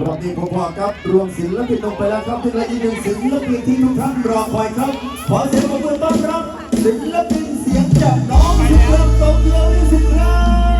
รอบนี้พอๆครับรวมศิลปินลงไปแล้วครับถึงและอีกหนึ่งศิลปินที่ทุกท่านรอคอยครับ ขอเสียงปรบมือต้อนรับศิลปินเสียงจากน้องทุกท่น